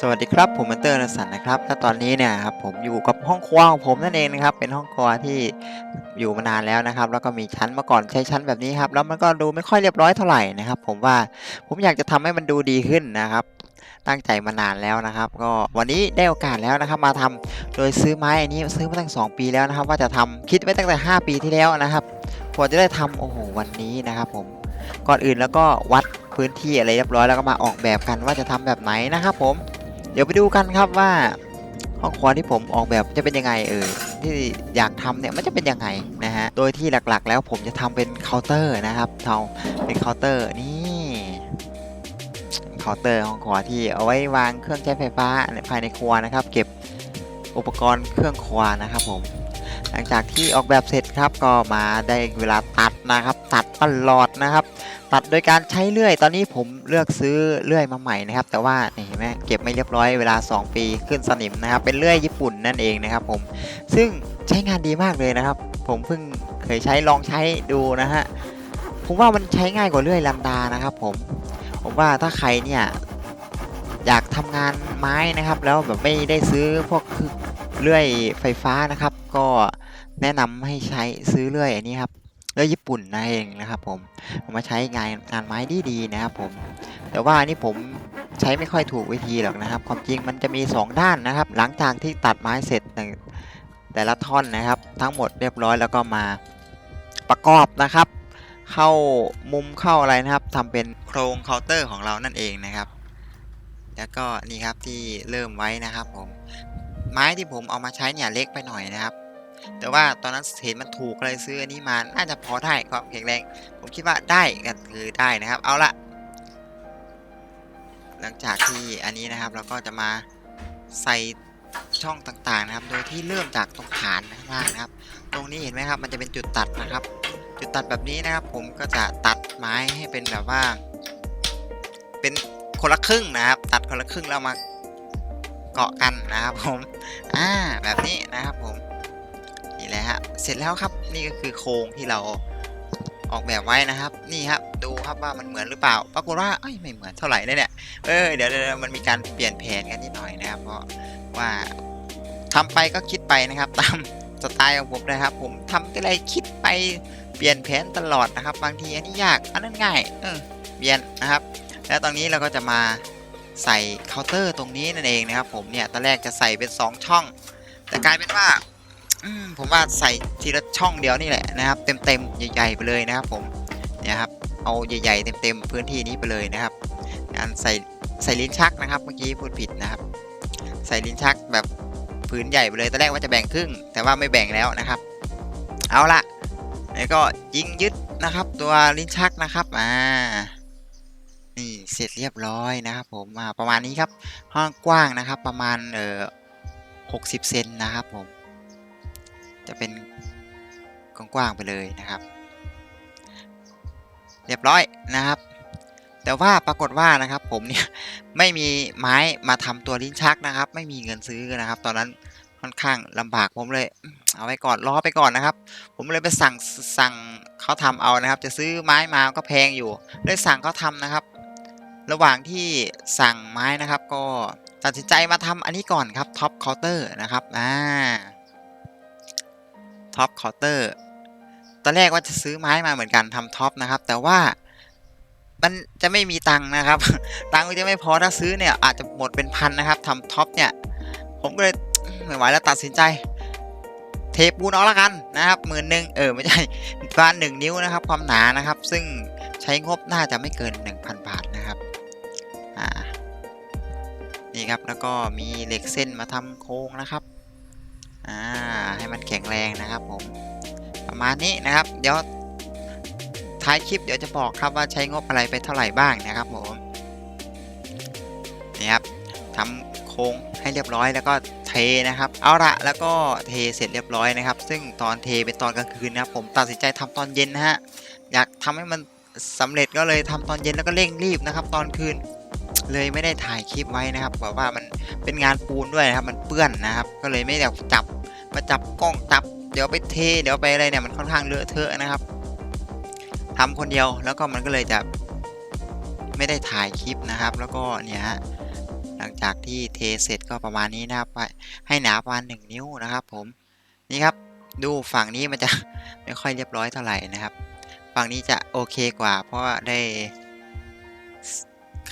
สวัสดีครับผมมันเตอร์นสันนะครับและตอนนี้เนี่ยครับผมอยู่กับห้องครัวของผมนั่นเองนะครับเป็นห้องครัวที่อยู่มานานแล้วนะครับ แล้วก็มีชั้นเมื่อก่อนใช้ชั้นแบบนี้ครับแล้วมันก็ดูไม่ค่อยเรียบร้อยเท่าไหร่นะครับ ผมว่าผมอยากจะทำให้มันดูดีขึ้นนะครับ ตั้งใจมานานแล้วนะครับ ก็วันนี้ได้โอกาสแล้วนะครับ มาทำโดยซื้อไม้อันนี้ซื้อมาตั้ง 2 ปีแล้วนะครับ ว่าจะทำคิดไว้ตั้งแต่ 5 ปีที่แล้วนะครับกว่าจะได้ทำโอ้โหวันนี้นะครับ ผมก่อนอื่นแล้วก็วัดพื้นที่อะไรเรียบร้อยแล้วก็มาออกแบบกันว่าจะทำแบบไหนนะครับ ผม เดี๋ยวไปดูกันครับว่าห้องครัวที่ผมออกแบบจะเป็นยังไงเออที่อยากทำเนี่ยมันจะเป็นยังไงนะฮะโดยที่หลักๆ แล้วผมจะทำเป็นเคาน์เตอร์นะครับเทาเป็นเคาน์เตอร์นี่เคาน์เตอร์ห้องครัวที่เอาไว้วางเครื่องใช้ไฟฟ้าภายในครัวนะครับ เก็บอุปกรณ์เครื่องครัวนะครับผมหลังจากที่ออกแบบเสร็จครับก็มาได้เวลาตัดนะครับ ตัดตลอดนะครับ ตัดโดยการใช้เลื่อย ตอนนี้ผมเลือกซื้อเลื่อยมาใหม่นะครับ แต่ว่านี่เห็นไหมเก็บไม่เรียบร้อยเวลา 2 ปีขึ้นสนิมนะครับ เป็นเลื่อยญี่ปุ่นนั่นเองนะครับผม ซึ่งใช้งานดีมากเลยนะครับ ผมเพิ่งเคยใช้ลองใช้ดูนะฮะ ผมว่ามันใช้ง่ายกว่าเลื่อยลันดานะครับผม ผมว่าถ้าใครเนี่ยอยากทำงานไม้นะครับ แล้วแบบไม่ได้ซื้อพวกคือเลื่อยไฟฟ้านะครับ ก็แนะนำให้ใช้ซื้อเลื่อยอันนี้ครับ เลื่อยญี่ปุ่นนั่นเองนะครับผมมาใช้งานงานไม้ดีๆนะครับผมแต่ว่าอันนี่ผมใช้ไม่ค่อยถูกวิธีหรอกนะครับ ความจริงมันจะมี 2 ด้านนะครับ หลังจากที่ตัดไม้เสร็จแต่ละท่อนนะครับ ทั้งหมดเรียบร้อยแล้วก็มาประกอบนะครับ เข้ามุมเข้าอะไรนะครับทำเป็นโครงเคาน์เตอร์ของเรานั่นเองนะครับ แล้วก็นี่ครับที่เริ่มไว้นะครับผมไม้ที่ผมเอามาใช้เนี่ยเล็กไปหน่อยนะครับ แต่ว่าตอนนั้นเห็นมันถูกเลยซื้ออันนี้มาน่าจะพอได้ความแข็งแรง ผมคิดว่าได้กันคือได้นะครับ เอาละหลังจากที่อันนี้นะครับเราก็จะมาใส่ช่องต่างๆนะครับ โดยที่เริ่มจากตรงฐานข้างล่างนะครับ ตรงนี้เห็นไหมครับ มันจะเป็นจุดตัดนะครับ จุดตัดแบบนี้นะครับ ผมก็จะตัดไม้ให้เป็นแบบว่า เป็นคนละครึ่งนะครับ ตัดคนละครึ่งแล้วมาเกาะกันนะครับผม อ่า แบบนี้นะครับผม นี่และฮะ เสร็จแล้วครับนี่ก็คือโครงที่เราออกแบบไว้นะครับ นี่ครับดูครับว่ามันเหมือนหรือเปล่า ปรากฏว่าเอ้ยไม่เหมือนเท่าไหร่เลยเนี่ยเออเดี๋ยวยวมันมีการเปลี่ยนแผนกันนิดหน่อยนะครับ เพราะว่าทำไปก็คิดไปนะครับ ตามสไตล์ของผมนะครับ ผมทำอะไรคิดไปเปลี่ยนแผนตลอดนะครับ บางทีอันนี้ยากอันนั้นง่ายเออเปลี่ยนนะครับ แล้วตรงนี้เราก็จะมาใส่เคาน์เตอร์ตรงนี้นั่นเองนะครับ ผมเนี่ยตอนแรกจะใส่เป็น 2 ช่อง แต่กลายเป็นว่า อืมผมว่าใส่ทีละช่องเดียวนี่แหละนะครับ เต็มๆใหญ่ๆไปเลยนะครับ ผมเนี่ยครับเอาใหญ่ๆเต็มๆพื้นที่นี้ไปเลยนะครับการใส่ใส่ลิ้นชักนะครับ เมื่อกี้พูดผิดนะครับ ใส่ลิ้นชักแบบพื้นใหญ่ไปเลยตอนแรกว่าจะแบ่งครึ่ง แต่ว่าไม่แบ่งแล้วนะครับ เอาละแล้วก็ยิงยึดนะครับ ตัวลิ้นชักนะครับอ่านี่เสร็จเรียบร้อยนะครับ ผมอ่าประมาณนี้ครับห้องกว้างนะครับ ประมาณเอ่อหกสิบเซนนะครับผม จะเป็นกว้างๆไปเลยนะครับ เรียบร้อยนะครับ แต่ว่าปรากฏว่านะครับ ผมเนี่ยไม่มีไม้มาทำตัวลิ้นชักนะครับ ไม่มีเงินซื้อนะครับ ตอนนั้นค่อนข้างลำบากผมเลยเอาไว้ก่อนรอไปก่อนนะครับ ผมเลยไปสั่งสั่งเขาทำเอานะครับ จะซื้อไม้มาก็แพงอยู่เลยสั่งเขาทำนะครับ ระหว่างที่สั่งไม้นะครับ ก็ตัดสินใจมาทำอันนี้ก่อนครับท็อปเคาน์เตอร์นะครับอ่า ท็อปเคาน์เตอร์ตอนแรกว่าจะซื้อไม้มาเหมือนกันทำท็อปนะครับ แต่ว่ามันจะไม่มีตังค์นะครับ ตังค์ก็จะไม่พอถ้าซื้อเนี่ยอาจจะหมดเป็นพันนะครับทำท็อปเนี่ย ผมก็เลยไม่ไหวแล้วตัดสินใจ เทปูนเอาละกันนะครับหมื่นหนึ่งเออไม่ใช่ประมาณหนึ่งนิ้วนะครับ ความหนานะครับ ซึ่งใช้งบน่าจะไม่เกิน 1,000 บาทนะครับอ่านี่ครับแล้วก็มีเหล็กเส้นมาทำโค้งนะครับ อ่าให้มันแข็งแรงนะครับผมประมาณนี้นะครับ เดี๋ยวท้ายคลิปเดี๋ยวจะบอกครับว่าใช้งบอะไรไปเท่าไหร่บ้างนะครับผมนี่ครับทำโครงให้เรียบร้อยแล้วก็เทนะครับ เอาละแล้วก็เทเสร็จเรียบร้อยนะครับ ซึ่งตอนเทเป็นตอนกลางคืนนะครับ ผมตัดสินใจทำตอนเย็นนะฮะอยากทำให้มันสำเร็จก็เลยทำตอนเย็นแล้วก็เร่งรีบนะครับ ตอนคืนเลยไม่ได้ถ่ายคลิปไว้นะครับแบบว่ามันเป็นงานปูนด้วยนะครับ มันเปื้อนนะครับ ก็เลยไม่ได้จับ มาจับกล้องจับ เดี๋ยวไปเท เดี๋ยวไปอะไรเนี่ยมันค่อนข้างเลอะเทอะนะครับทำคนเดียวแล้วก็มันก็เลยจะไม่ได้ถ่ายคลิปนะครับ แล้วก็เนี่ยฮะหลังจากที่เทเสร็จก็ประมาณนี้นะครับ ให้หนาประมาณ1นิ้วนะครับผมนี่ครับดูฝั่งนี้มันจะไม่ค่อยเรียบร้อยเท่าไหร่นะครับ ฝั่งนี้จะโอเคกว่า เพราะว่าได้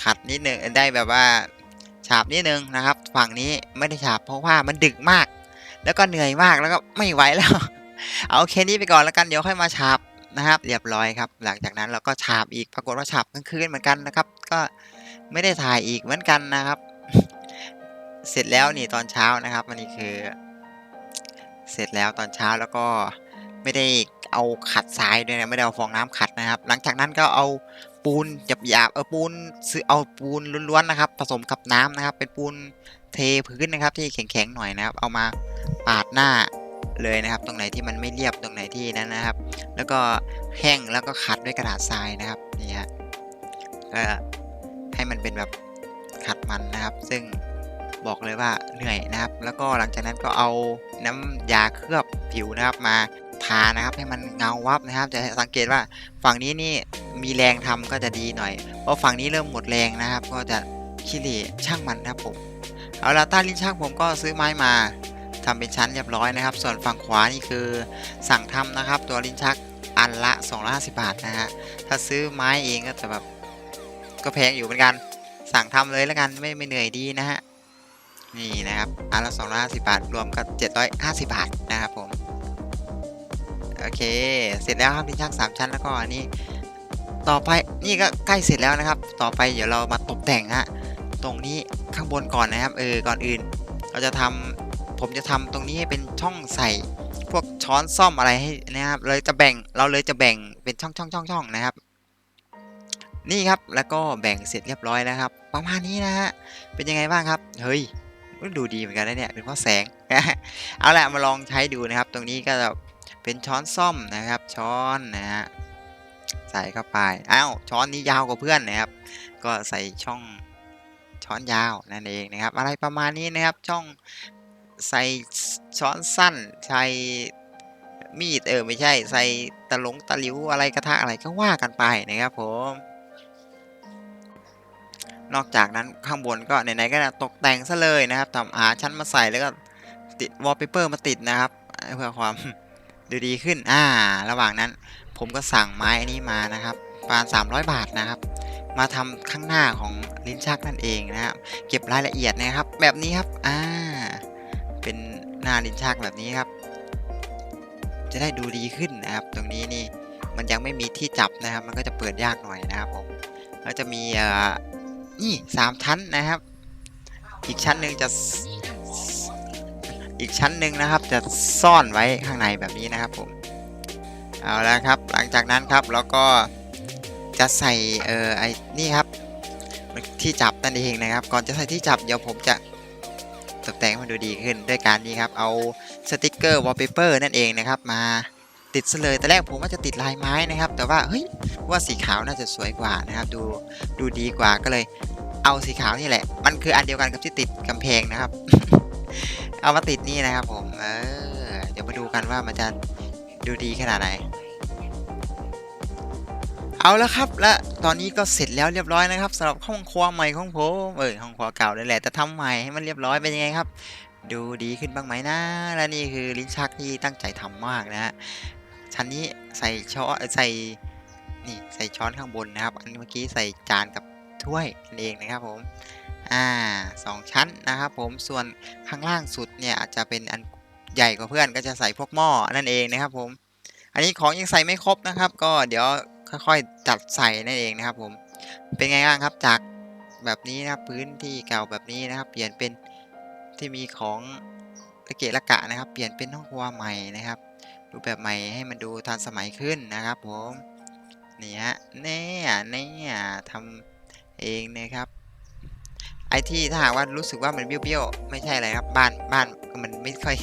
ขัดนิดนึงได้แบบว่าฉาบนิดนึงนะครับ ฝั่งนี้ไม่ได้ฉาบเพราะว่ามันดึกมาก แล้วก็เหนื่อยมากแล้วก็ไม่ไหวแล้ว เอาแค่นี้ไปก่อนแล้วกันเดี๋ยวค่อยมาฉาบนะครับ เรียบร้อยครับ หลังจากนั้นเราก็ฉาบอีกปรากฏว่าฉาบกลางคืนเหมือนกันนะครับ ก็ไม่ได้ถ่ายอีกเหมือนกันนะครับ เสร็จแล้วนี่ตอนเช้านะครับอันนี้คือ เสร็จแล้วตอนเช้าแล้วก็ไม่ได้เอาขัดทรายด้วยนะไม่ได้เอาฟองน้ำขัดนะครับ หลังจากนั้นก็เอาปูนหยาบๆเออปูนซื้อเอาปูนล้วนๆนะครับ ผสมกับน้ำนะครับ เป็นปูนเทพื้นนะครับ ที่แข็งๆหน่อยนะครับ เอามา ปาดหน้าเลยนะครับ ตรงไหนที่มันไม่เรียบตรงไหนที่นั้นนะครับ แล้วก็แห้งแล้วก็ขัดด้วยกระดาษทรายนะครับนี่ฮะก็ให้มันเป็นแบบขัดมันนะครับ ซึ่งบอกเลยว่าเหนื่อยนะครับ แล้วก็หลังจากนั้นก็เอาน้ำยาเคลือบผิวนะครับมาทานะครับให้มันเงาวับนะครับ จะสังเกตว่าฝั่งนี้นี่มีแรงทำก็จะดีหน่อย เพราะฝั่งนี้เริ่มหมดแรงนะครับ ก็จะขี้เหร่ช่างมันนะครับผม เอาละต้านลิ้นชักผมก็ซื้อไม้มา ทำเป็นชั้นเรียบร้อยนะครับ ส่วนฝั่งขวานี่คือสั่งทำนะครับ ตัวลิ้นชักอันละ 250 บาทนะฮะ ถ้าซื้อไม้เองก็จะแบบก็แพงอยู่เหมือนกัน สั่งทำเลยแล้วกันไม่ไม่เหนื่อยดีนะฮะ นี่นะครับ อันละ 250 บาท รวมก็ 750 บาทนะครับผม โอเค เสร็จแล้วครับลิ้นชัก 3 ชั้นแล้วก็อันนี้ ต่อไปนี่ก็ใกล้เสร็จแล้วนะครับ ต่อไปเดี๋ยวเรามาตกแต่งฮะ ตรงนี้ข้างบนก่อนนะครับ เออ ก่อนอื่น เราจะทำ ผมจะทำตรงนี้ให้เป็นช่องใส่พวกช้อนซ่อมอะไรให้นะครับเลยจะแบ่งเราเลยจะแบ่งเป็นช่องช่องช่องช่องนะครับ นี่ครับแล้วก็แบ่งเสร็จเรียบร้อยแล้วครับ ประมาณนี้นะฮะเป็นยังไงบ้างครับ เฮ้ยดูดีเหมือนกันนะเนี่ยเป็นเพราะแสงเอาละมาลองใช้ดูนะครับ ตรงนี้ก็จะเป็นช้อนซ่อมนะครับ ช้อนนะฮะใส่เข้าไปอ้าวช้อนนี้ยาวกว่าเพื่อนนะครับ ก็ใส่ช่องช้อนยาวนั่นเองนะครับ อะไรประมาณนี้นะครับช่อง ใส่ช้อนสั้นใช้มีดเออไม่ใช่ ใส่ตะหลงตะหลิวอะไรกระทะอะไรก็ว่ากันไปนะครับผม นอกจากนั้นข้างบนก็ไหนๆก็ตกแต่งซะเลยนะครับทำหาชั้นมาใส่แล้วก็ติดวอลเปเปอร์มาติดนะครับเพื่อความดูดีขึ้น อ่า ระหว่างนั้นผมก็สั่งไม้อันนี้มานะครับ ประมาณ 300 บาทนะครับ มาทำข้างหน้าของลิ้นชักนั่นเองนะครับ เก็บรายละเอียดนะครับ แบบนี้ครับ อ่า เป็นหน้าลิ้นชักแบบนี้ครับ จะได้ดูดีขึ้นนะครับ ตรงนี้นี่มันยังไม่มีที่จับนะครับ มันก็จะเปิดยากหน่อยนะครับผมแล้วจะมีเอ่อนี่สามชั้นนะครับ อีกชั้นหนึ่งจะอีกชั้นหนึ่งนะครับ จะซ่อนไว้ข้างในแบบนี้นะครับผมเอาแล้วครับ หลังจากนั้นครับเราก็จะใส่เอ่อไอ้นี่ครับที่จับนั่นเองนะครับ ก่อนจะใส่ที่จับเดี๋ยวผมจะ ตกแต่งให้มันดูดีขึ้นด้วยการนี้ครับ เอาสติกเกอร์วอลเปเปอร์นั่นเองนะครับ มาติดซะเลยแต่แรกผมว่าจะติดลายไม้นะครับ แต่ว่าเฮ้ยว่าสีขาวน่าจะสวยกว่านะครับ ดูดูดีกว่าก็เลย เอาสีขาวนี่แหละ มันคืออันเดียวกันกับที่ติดกำแพงนะครับ เอามาติดนี่นะครับผมเออเดี๋ยวมาดูกันว่ามันจะดูดีขนาดไหน เอาแล้วครับและตอนนี้ก็เสร็จแล้วเรียบร้อยนะครับสำหรับห้องครัวใหม่ของผมเออห้องครัวเก่านั่นแหละแต่ทำใหม่ให้มันเรียบร้อยเป็นยังไงครับ ดูดีขึ้นบ้างไหมนะและนี่คือลิ้นชักที่ตั้งใจทำมากนะฮะชั้นนี้ใส่ช้อนใส่นี่ใส่ช้อนข้างบนนะครับ อันเมื่อกี้ใส่จานกับถ้วยนั่นเองนะครับผมอ่าสองชั้นนะครับผมส่วนข้างล่างสุดเนี่ยอาจจะเป็นอันใหญ่กว่าเพื่อนก็จะใส่พวกหม้อนั่นเองนะครับผม อันนี้ของยังใส่ไม่ครบนะครับ ก็เดี๋ยว ค่อยๆจัดใส่นั่นเองนะครับผมเป็นไงบ้างครับจากแบบนี้นะครับพื้นที่เก่าแบบนี้นะครับ เปลี่ยนเป็นที่มีของระเกะระกะนะครับ เปลี่ยนเป็นห้องครัวใหม่นะครับรูปแบบใหม่ให้มันดูทันสมัยขึ้นนะครับผมนี่ฮะเนี่ยเนี่ยทำเองนะครับ ไอที่ถ้าหากว่ารู้สึกว่ามันเบี้ยวๆไม่ใช่อะไรครับบ้านบ้านมันไม่ค่อย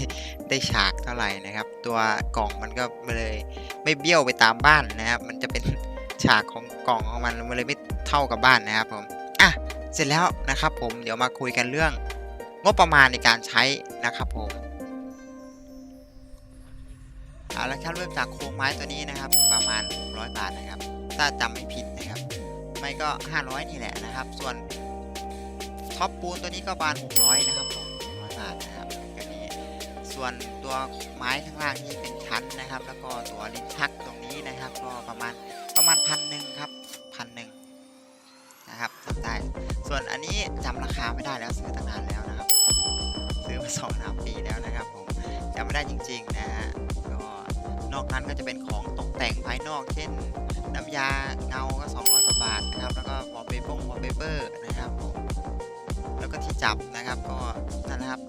ได้ฉากเท่าไหร่นะครับ ตัวกล่องมันก็เลยไม่เบี้ยวไปตามบ้านนะครับ มันจะเป็นฉากของกล่องของมันมันเลยไม่เท่ากับบ้านนะครับผมอะเสร็จแล้วนะครับผมเดี๋ยวมาคุยกันเรื่องงบประมาณในการใช้นะครับผมเอาละครับเริ่มจากโครงไม้ตัวนี้นะครับ ประมาณ600บาทนะครับ ถ้าจำไม่ผิดนะครับ ไม่ก็ 500 นี่แหละนะครับ ส่วน ท็อปปูนตัวนี้ก็บาน 600 นะครับผม600 บาทนะครับตัวนี้ ส่วนตัวไม้ข้างล่างที่เป็นชั้นนะครับ แล้วก็ตัวลิ้นชักตรงนี้นะครับ ก็ประมาณประมาณพันหนึ่งครับพันหนึ่งนะครับจำได้ ส่วนอันนี้จำราคาไม่ได้แล้วซื้อตั้งนานแล้วนะครับ ซื้อมาสองสามปีแล้วนะครับผมจำไม่ได้จริง ๆ นะฮะก็นอกนั้นก็จะเป็นของตกแต่งภายนอก เช่นน้ำยาเงาก็ 200กว่าบาทนะครับ แล้วก็วอลเปเปอร์วอลเปเปอร์นะครับผม จับนะครับ ก็นั่นนะครับ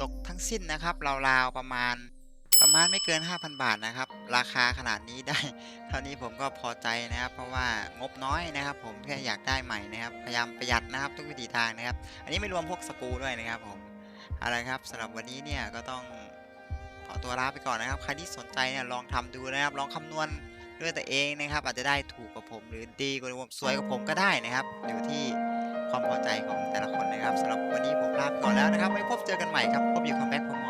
ตกทั้งสิ้นนะครับราวๆประมาณประมาณไม่เกิน 5,000 บาทนะครับ ราคาขนาดนี้ได้ เท่านี้ผมก็พอใจนะครับ เพราะว่างบน้อยนะครับ ผมแค่อยากได้ใหม่นะครับ พยายามประหยัดนะครับ ทุกวิถีทางนะครับ อันนี้ไม่รวมพวกสกูด้วยนะครับผมอะไรครับสำหรับวันนี้เนี่ยก็ต้องขอตัวลาไปก่อนนะครับ ใครที่สนใจเนี่ยลองทำดูนะครับ ลองคำนวณด้วยตัวเองนะครับ อาจจะได้ถูกกว่าผมหรือดีกว่าผมสวยกว่าผมก็ได้นะครับอยู่ที่ ความพอใจของแต่ละคนนะครับสำหรับวันนี้ผมลาไปก่อนแล้วนะครับไว้พบเจอกันใหม่ครับพบอยู่คัมแบ็กพมอครับผม